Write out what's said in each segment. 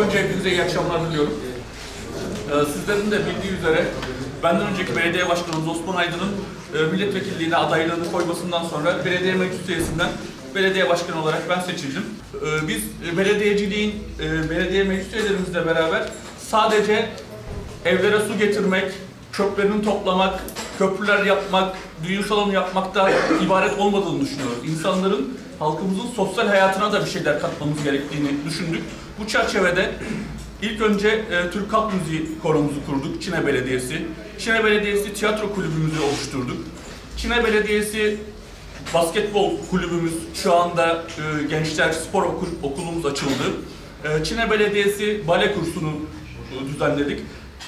Önce hepinize iyi akşamlar diliyorum. Ee, sizlerin de bildiği üzere benden önceki belediye başkanımız Osman Aydın'ın e, milletvekilliğine adaylığını koymasından sonra belediye meclis üyesinden belediye başkanı olarak ben seçildim. Ee, biz e, belediyeciliğin e, belediye meclis üyelerimizle beraber sadece evlere su getirmek, çöplerini toplamak, köprüler yapmak, düğün salonu yapmakta ibaret olmadığını düşünüyoruz. İnsanların, halkımızın sosyal hayatına da bir şeyler katmamız gerektiğini düşündük. Bu çerçevede ilk önce e, Türk Halk Müziği koromuzu kurduk, Çine Belediyesi. Çine Belediyesi tiyatro kulübümüzü oluşturduk. Çine Belediyesi basketbol kulübümüz şu anda e, Gençler Spor Okul, Okulumuz açıldı. E, Çine Belediyesi bale kursunu e, düzenledik.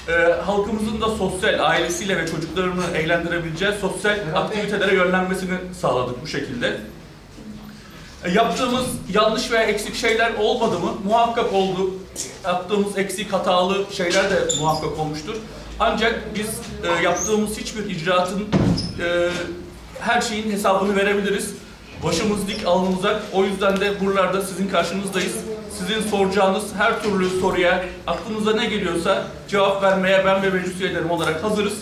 E, halkımızın da sosyal, ailesiyle ve çocuklarını eğlendirebileceği sosyal aktivitelere yönlenmesini sağladık bu şekilde. Yaptığımız yanlış veya eksik şeyler olmadı mı? Muhakkak oldu. Yaptığımız eksik, hatalı şeyler de muhakkak olmuştur. Ancak biz e, yaptığımız hiçbir icraatın e, her şeyin hesabını verebiliriz. Başımız dik, alnımız uzak. O yüzden de buralarda sizin karşınızdayız. Sizin soracağınız her türlü soruya aklınıza ne geliyorsa cevap vermeye ben ve meclis üyelerim olarak hazırız.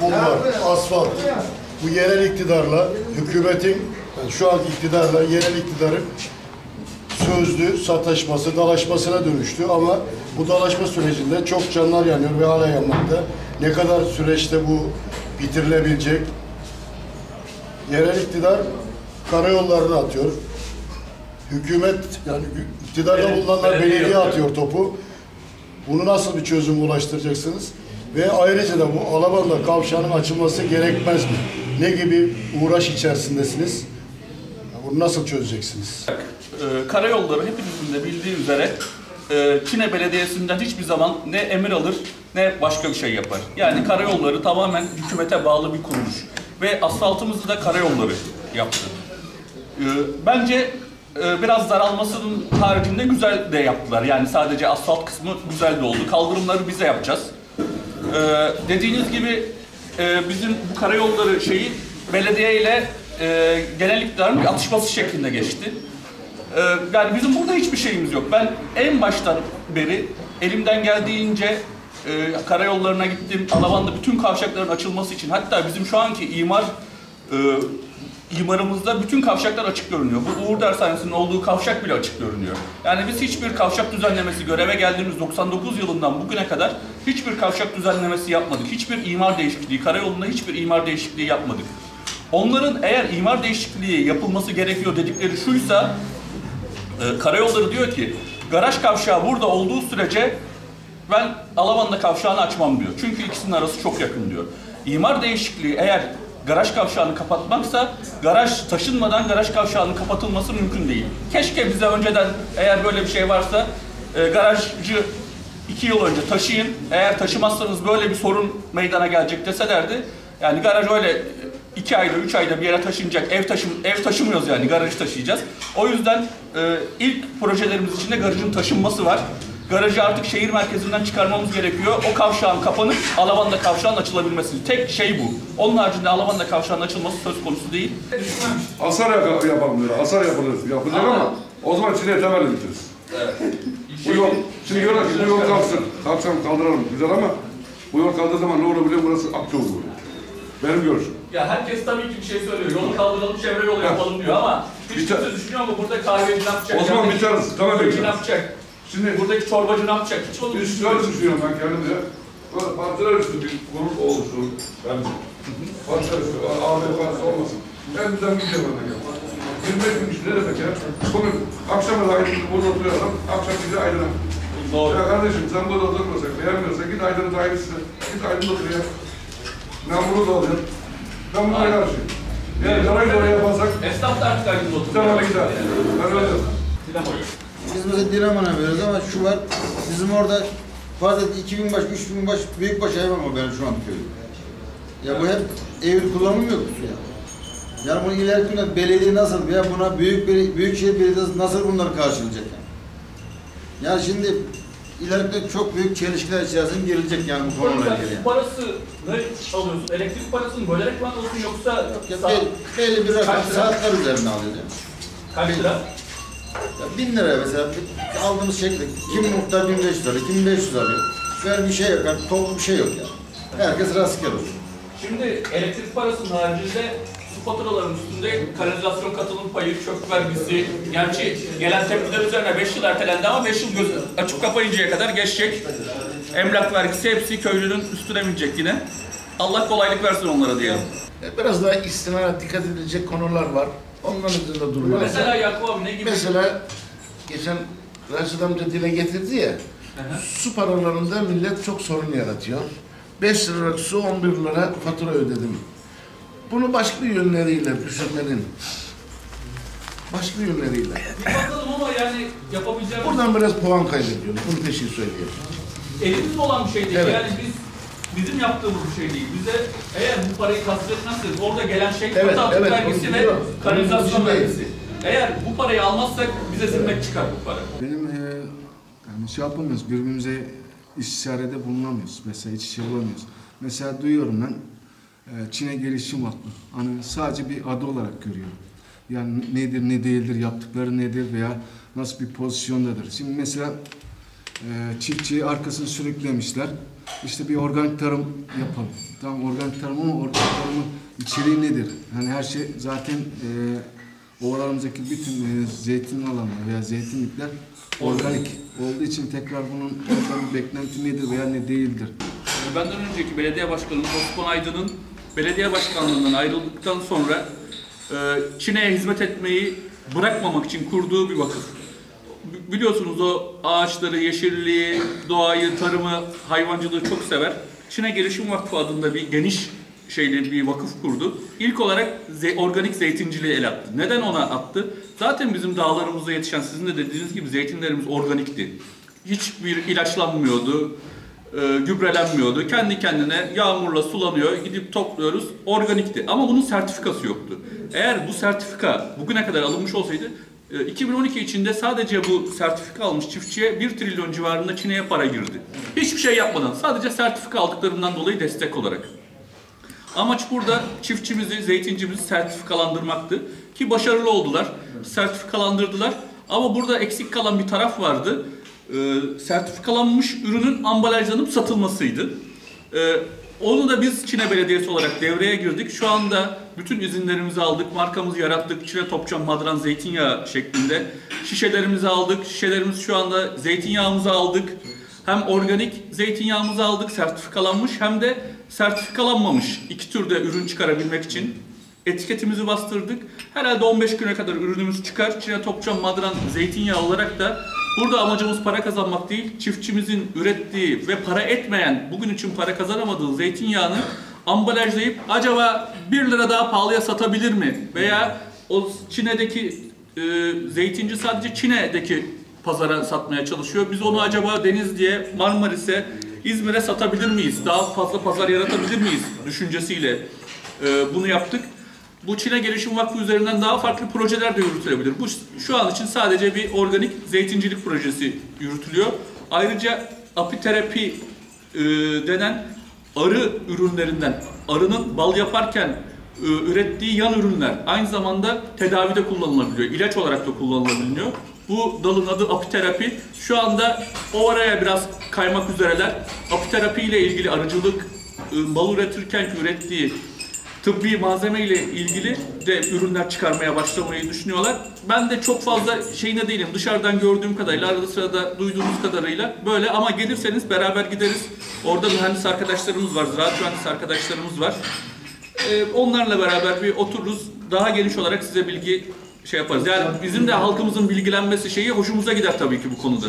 Bunlar, asfalt. Bu yerel iktidarla, hükümetin, yani şu anki iktidarla yerel iktidarın sözlü sataşması, dalaşmasına dönüştü ama bu dalaşma sürecinde çok canlar yanıyor ve hala yanmakta. Ne kadar süreçte bu bitirilebilecek? Yerel iktidar karayollarını atıyor. Hükümet, yani iktidarda bulunanlar belediye atıyor topu. Bunu nasıl bir çözüm ulaştıracaksınız? Ve ayrıca da bu Alabanda kavşağının açılması gerekmez mi? Ne gibi uğraş içerisindesiniz? Bunu nasıl çözeceksiniz? Ee, karayolları hepinizin de bildiği üzere e, Çine Belediyesi'nden hiçbir zaman ne emir alır ne başka bir şey yapar. Yani karayolları tamamen hükümete bağlı bir kuruluş. Ve asfaltımızı da karayolları yaptı. Ee, bence e, biraz daralmasının haricinde güzel de yaptılar. Yani sadece asfalt kısmı güzel de oldu. Kaldırımları bize yapacağız. Ee, dediğiniz gibi e, bizim bu karayolları şeyi belediye ile e, genel bir atışması şeklinde geçti. Ee, yani bizim burada hiçbir şeyimiz yok. Ben en baştan beri elimden geldiğince e, karayollarına gittim. Alabanda bütün kavşakların açılması için hatta bizim şu anki imar e, imarımızda bütün kavşaklar açık görünüyor. Bu Uğur Dershanesi'nin olduğu kavşak bile açık görünüyor. Yani biz hiçbir kavşak düzenlemesi göreve geldiğimiz 99 yılından bugüne kadar hiçbir kavşak düzenlemesi yapmadık. Hiçbir imar değişikliği, karayolunda hiçbir imar değişikliği yapmadık. Onların eğer imar değişikliği yapılması gerekiyor dedikleri şuysa e, karayolları diyor ki garaj kavşağı burada olduğu sürece ben Alavan'da kavşağını açmam diyor. Çünkü ikisinin arası çok yakın diyor. İmar değişikliği eğer garaj kavşağını kapatmaksa garaj taşınmadan garaj kavşağının kapatılması mümkün değil. Keşke bize önceden eğer böyle bir şey varsa e, garajcı iki yıl önce taşıyın. Eğer taşımazsanız böyle bir sorun meydana gelecek deselerdi. Yani garaj öyle iki ayda, üç ayda bir yere taşınacak. Ev taşım, ev taşımıyoruz yani garajı taşıyacağız. O yüzden e, ilk projelerimiz içinde garajın taşınması var. Garajı artık şehir merkezinden çıkarmamız gerekiyor. O kavşağın kapanıp Alavan'da kavşağın açılabilmesi. Tek şey bu. Onun haricinde Alavan'da kavşağın açılması söz konusu değil. Hasar yap- yapalım diyor. Hasar yapılır. Yapılacak Ama- ama, o zaman Çin'e temel bitiririz. Bu yol, şimdi diyorlar ki bu yol kalksın. Kalksam kaldıralım. Güzel ama bu yol kaldığı zaman ne olur biliyor musun? Burası Akçoğlu oluyor. Benim görüşüm. Ya herkes tabii ki bir şey söylüyor. Yolu kaldıralım, çevre yolu yapalım diyor ama hiç Bir kimse düşünüyor mu burada kahveci ne yapacak? O zaman Yerdeki biteriz, tamam, ne yapacak? Şimdi Buradaki çorbacı ne yapacak? Hiç onu biz şöyle düşünüyorum ben kendimce. Böyle partiler üstü bir grup oluşturur bence. Partiler üstü, AB partisi olmasın. Ben bizden bir şey bana gel. 25 bin kişi ne demek ya? Bugün akşama da aydın burada oturuyorum, akşam bize aydın'a. Doğru. Ya kardeşim sen burada oturmasak, beğenmiyorsan git Aydın'ın dairesine, git Aydın'da otur ya. Ben bunu da alıyorum. Ben Aynen. karşıyım. Yani da oraya yaparsak, Esnaf da artık aydın oturuyor. tamam gider. Ben öyle diyorum. Dinamo. Biz mesela Dinamo'na veriyoruz ama şu var, bizim orada fazla 2000 baş, 3000 baş, büyük baş hayvan var benim şu an köyüm. Ya bu hep evli kullanım yok bu ya. Yani bunu ileriki günde belediye nasıl veya buna büyük bel- büyükşehir belediyesi nasıl bunları karşılayacak yani? Yani şimdi ileride çok büyük çelişkiler içerisinde girilecek yani bu konuyla ilgili. Yani. parası ne alıyorsun? Elektrik parasını bölerek mi alıyorsun yoksa Ya saat belli, belli bir rakam saatler üzerine alıyor kaç lira? Ya bin lira mesela aldığımız şekilde kim muhtar 1500 alıyor, kim 500 alıyor. Ver bir şey yok, yani toplu bir şey yok yani. Herkes rastgele oluyor. Şimdi elektrik parasının haricinde su faturalarının üstünde kanalizasyon katılım payı, çöp vergisi, gerçi gelen tepkiler üzerine 5 yıl ertelendi ama 5 yıl göz açıp kapayıncaya kadar geçecek. Emlak vergisi hepsi köylünün üstüne binecek yine. Allah kolaylık versin onlara diyelim. Biraz daha istinara dikkat edilecek konular var. Onların üzerinde durmak lazım. Mesela Yakup abi ne gibi? Mesela geçen Raşit amca dile getirdi ya, su paralarında millet çok sorun yaratıyor. 5 liralık su 11 lira fatura ödedim. Bunu başka yönleriyle düşünmenin, başka yönleriyle. Bir bakalım ama yani yapabileceğimiz Buradan biraz puan kaybediyoruz. Bunu peşin söyleyeyim. elimizde olan bir şey değil. Evet. Yani biz bizim yaptığımız bir şey değil. Bize eğer bu parayı tasdik etmezseniz orada gelen şey Evet, katı atık evet, vergisi ve kanalizasyon vergisi. Eğer bu parayı almazsak bize zimmet çıkar bu para. Benim e, yani şey yapamıyoruz, birbirimize istişarede bulunamıyoruz. Mesela hiç şey bulamıyoruz. Mesela duyuyorum ben Çin'e gelişim vakfı. Hani sadece bir adı olarak görüyorum. Yani nedir, ne değildir, yaptıkları nedir veya nasıl bir pozisyondadır. Şimdi mesela e, çiftçiyi arkasını sürüklemişler. İşte bir organik tarım yapalım. Tamam organik tarım ama organik tarımın içeriği nedir? Hani her şey zaten e, ovalarımızdaki bütün e, zeytin alanları veya zeytinlikler organik olduğu için tekrar bunun bir beklenti nedir veya ne değildir? Ee, Benden önceki belediye başkanımız Osman Aydın'ın belediye başkanlığından ayrıldıktan sonra e, Çin'e hizmet etmeyi bırakmamak için kurduğu bir vakıf. Biliyorsunuz o ağaçları, yeşilliği, doğayı, tarımı, hayvancılığı çok sever. Çin'e Gelişim Vakfı adında bir geniş şeyli bir vakıf kurdu. İlk olarak ze- organik zeytinciliği el attı. Neden ona attı? Zaten bizim dağlarımızda yetişen sizin de dediğiniz gibi zeytinlerimiz organikti. Hiçbir ilaçlanmıyordu, e, gübrelenmiyordu. Kendi kendine yağmurla sulanıyor, gidip topluyoruz. Organikti ama bunun sertifikası yoktu. Eğer bu sertifika bugüne kadar alınmış olsaydı e, 2012 içinde sadece bu sertifika almış çiftçiye 1 trilyon civarında Çin'e para girdi. Hiçbir şey yapmadan sadece sertifika aldıklarından dolayı destek olarak. Amaç burada çiftçimizi, zeytincimizi sertifikalandırmaktı. Ki başarılı oldular. Sertifikalandırdılar. Ama burada eksik kalan bir taraf vardı. Ee, sertifikalanmış ürünün ambalajlanıp satılmasıydı. Ee, onu da biz Çin'e Belediyesi olarak devreye girdik. Şu anda bütün izinlerimizi aldık, markamızı yarattık. Çin'e Topçam Madran Zeytinyağı şeklinde. Şişelerimizi aldık. Şişelerimiz şu anda zeytinyağımızı aldık. Hem organik zeytinyağımızı aldık sertifikalanmış hem de sertifikalanmamış iki türde ürün çıkarabilmek için etiketimizi bastırdık. Herhalde 15 güne kadar ürünümüz çıkar. Çin'e Topçam Madran zeytinyağı olarak da burada amacımız para kazanmak değil, çiftçimizin ürettiği ve para etmeyen, bugün için para kazanamadığı zeytinyağını ambalajlayıp acaba 1 lira daha pahalıya satabilir mi? Veya o Çin'deki e, zeytinci sadece Çin'deki pazara satmaya çalışıyor. Biz onu acaba Denizli'ye, Marmaris'e, İzmir'e satabilir miyiz? Daha fazla pazar yaratabilir miyiz? Düşüncesiyle e, bunu yaptık. Bu Çin'e Gelişim Vakfı üzerinden daha farklı projeler de yürütülebilir. Bu şu an için sadece bir organik zeytincilik projesi yürütülüyor. Ayrıca apiterapi e, denen arı ürünlerinden, arının bal yaparken e, ürettiği yan ürünler aynı zamanda tedavide kullanılabiliyor. İlaç olarak da kullanılabiliyor. Bu dalın adı apiterapi. Şu anda o araya biraz kaymak üzereler. Apiterapi ile ilgili arıcılık, e, bal üretirken ürettiği tıbbi malzeme ile ilgili de ürünler çıkarmaya başlamayı düşünüyorlar. Ben de çok fazla şeyine değilim. Dışarıdan gördüğüm kadarıyla, arada sırada duyduğumuz kadarıyla böyle ama gelirseniz beraber gideriz. Orada mühendis arkadaşlarımız var, ziraat mühendis arkadaşlarımız var. Ee, onlarla beraber bir otururuz. Daha geniş olarak size bilgi şey yaparız. Yani bizim de halkımızın bilgilenmesi şeyi hoşumuza gider tabii ki bu konuda.